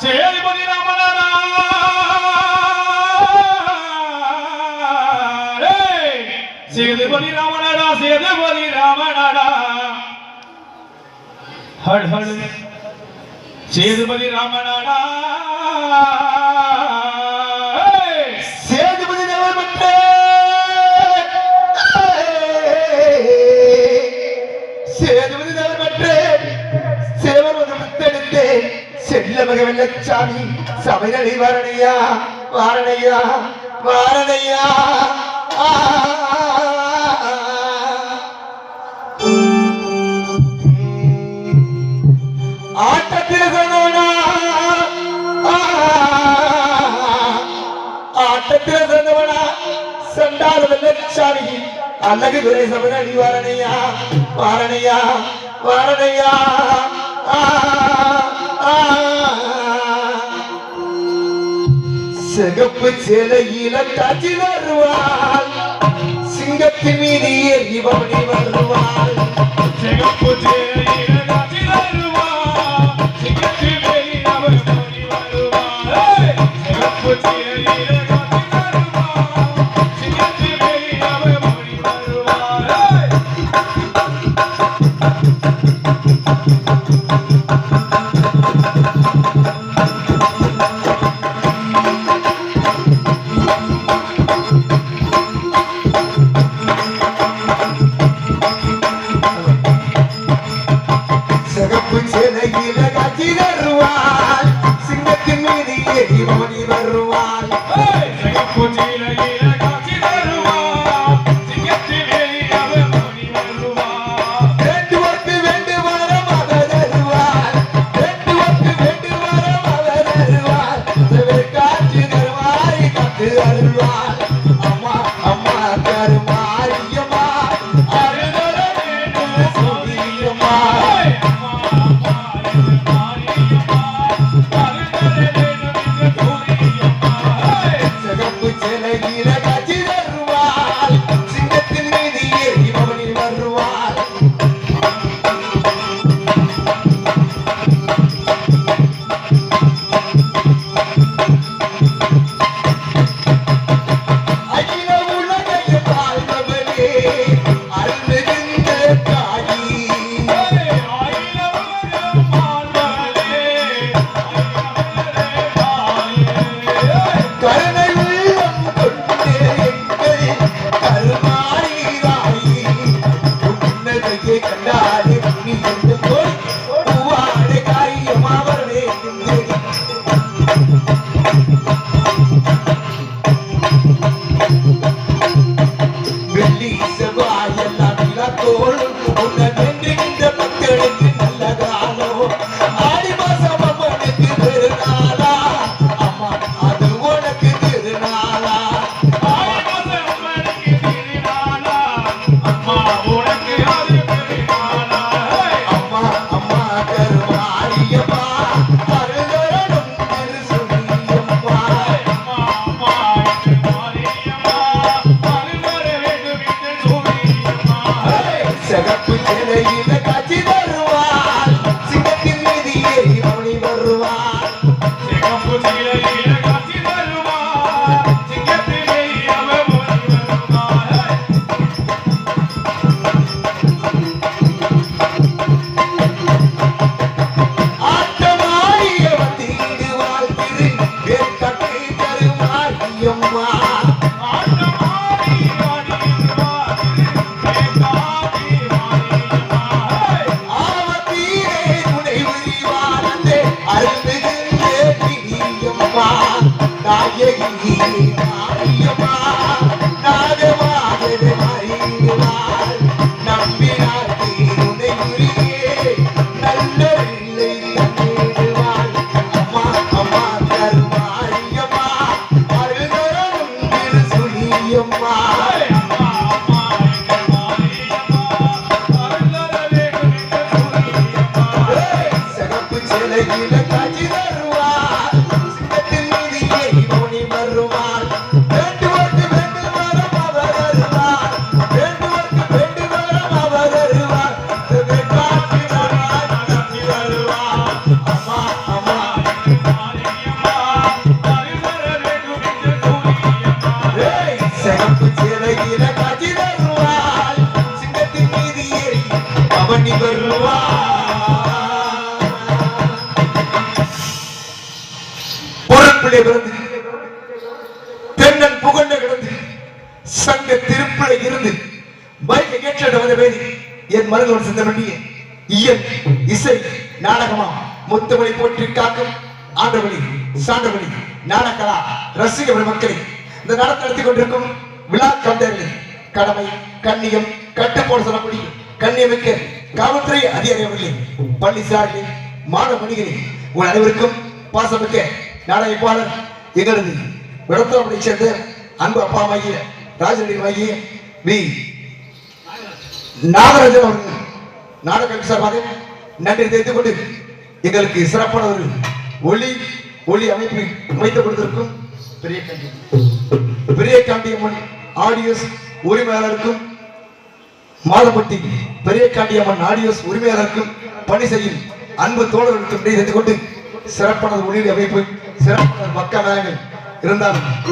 சேரிபதி ராமநாதா! சேதுபதி ராமநாடா சேதுபதி ராமநாடா ஹட் ஹட் சேதுபதி ராமநாடா ராகவல்லட்சாமி சபைகளை வரணையா? வாரணையா? வாரணையா? ஆட்டத்தில் சொன்னவனா ஆட்டத்தில் சொன்னவனா சண்டால வெள்ளச்சாமி அழகு துரை சபைகள் வாரணையா? வாரணையா? வாரணையா? சிகப்பு சிலையில தாச்சி வருவாள். சிங்கத்தின் மீது ஏறி வருவாள். Oh, oh, oh, barro Se le dile cañera மண்ணிலே பிறந்து தென்னன் புகழ்ந்த கிடந்து சங்க திருப்பிலை இருந்து பைக் கேட்ட வந்த பேரு என் மருந்தோடு சிந்த வேண்டிய இயல் இசை நாடகமா முத்துமணி போற்றி காக்கும் ஆண்டவழி சாண்டவழி நாடகலா ரசிக மக்களை இந்த நடத்த நடத்தி கொண்டிருக்கும் விழா கண்டர்கள் கடமை கண்ணியம் கட்டுப்போடு சொல்லக்கூடிய கண்ணியமிக்க காவல்துறை அதிகாரி அவர்களே பள்ளி சார்களே மாணவ மணிகளே உங்கள் அனைவருக்கும் பாசமிக்க நாடகப்பாளர் எங்களது விடத்தோப்படி சேர்ந்த அன்பு அப்பா அம்மாகிய ராஜநீதிமாகிய வி. நாகராஜன் அவர்கள் நாடக சார்பாக நன்றி தெரிந்து கொண்டு எங்களுக்கு சிறப்பான ஒரு ஒளி ஒளி அமைப்பு அமைத்து கொடுத்திருக்கும் பெரிய காண்டி. பெரிய காண்டியம்மன் ஆடியோஸ் உரிமையாளருக்கும் மாதப்பட்டி பெரிய காண்டியம்மன் ஆடியோஸ் உரிமையாளருக்கும் பணி செய்யும் அன்பு தோழர்களுக்கும் தெரிந்து கொண்டு சிறப்பான ஒரு ஒளி அமைப்பு சிறப்பு சிறப்பான மக்கள் இருந்தாலும்